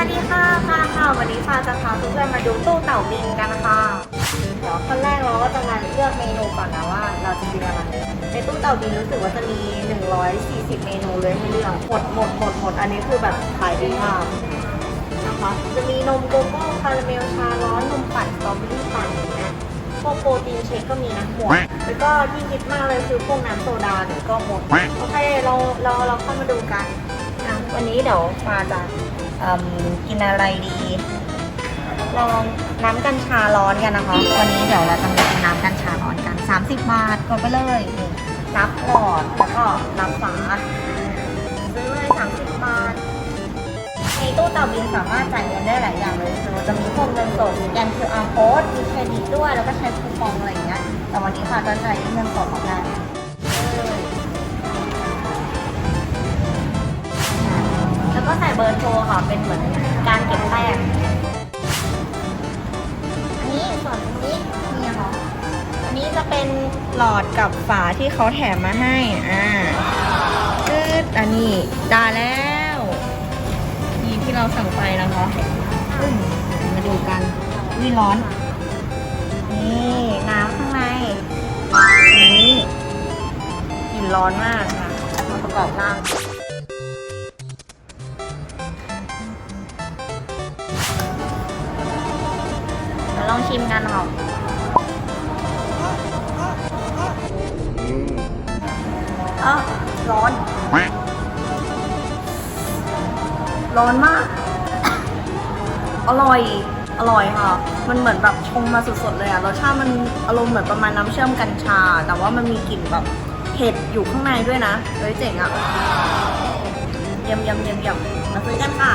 วัสดีค่ะค่ะค่ะวันนี้ฟ้าจะพาเพื่อนๆมาดูตู้เต่าบินกันนะคะเดี๋ยวขั้นแรกเราก็จะมาเลือกเมนูก่อนนะว่า เราจะกินอะไรในตู้เต่าบินรู้สึกว่าจะมี 140 เมนูเลยให้เลือกหมดหมดหมดหมดอันนี้คือแบบขายดีมากนะคะจะมีนมโกโก้คาราเมลชาร้อนนมปั่นสตรอเบอรี่ปั่นอย่างเงี้ยพวกโปรตีนเชคก็มีนะหมดแล้วก็ที่ฮิตมากเลยคือพวกน้ำโซดาเนี่ยก็หมดโอเคเราเราเราเข้ามาดูกันอะวันนี้เดี๋ยวฟ้าจะ กินอะไรดี ลองน้ำกัญชาร้อนกันนะคะ วันนี้เดี๋ยวเราจะมากินน้ำกัญชาร้อนกัน 30 บาทกดไปเลยนี่รับหลอดแล้วก็รับฝาซื้อเลย30 บาทในตู้เต่าบินสามารถจ่ายเงินได้หลายอย่างเลยคือจะมีพวกเงินสดสแกน QR code มีเครดิตด้วยแล้วก็ใช้คูปองอะไรอย่างเงี้ยแต่วันนี้ค่ะจะจ่ายด้วยเงินสดของกัน เบอร์โทรค่ะ เป็นเหมือนการเก็บแต้มอันนี้ส่วนนี้นี่ค่ะอันนี้จะเป็นหลอดกับฝาที่เขาแถมมาให้ อ่าชืดอันนี้ได้แล้ว นี่ที่เราสั่งไปนะคะอืมมาดูกันวิร้อน นี่น้ำข้างในนี่ ลองชิมกันค่ะเอ้าร้อน ร้อนมาก อร่อย อร่อยค่ะ มันเหมือนแบบชงมาสดๆเลยอะรสชาติมันอารมณ์เหมือนประมาณน้ำเชื่อมกัญชา แต่ว่ามันมีกลิ่นแบบเผ็ดอยู่ข้างในด้วยนะเลยเจ๋งอะเยี่ยมเยี่ยมเยี่ยมเยี่ยมมาซื้อกันค่ะ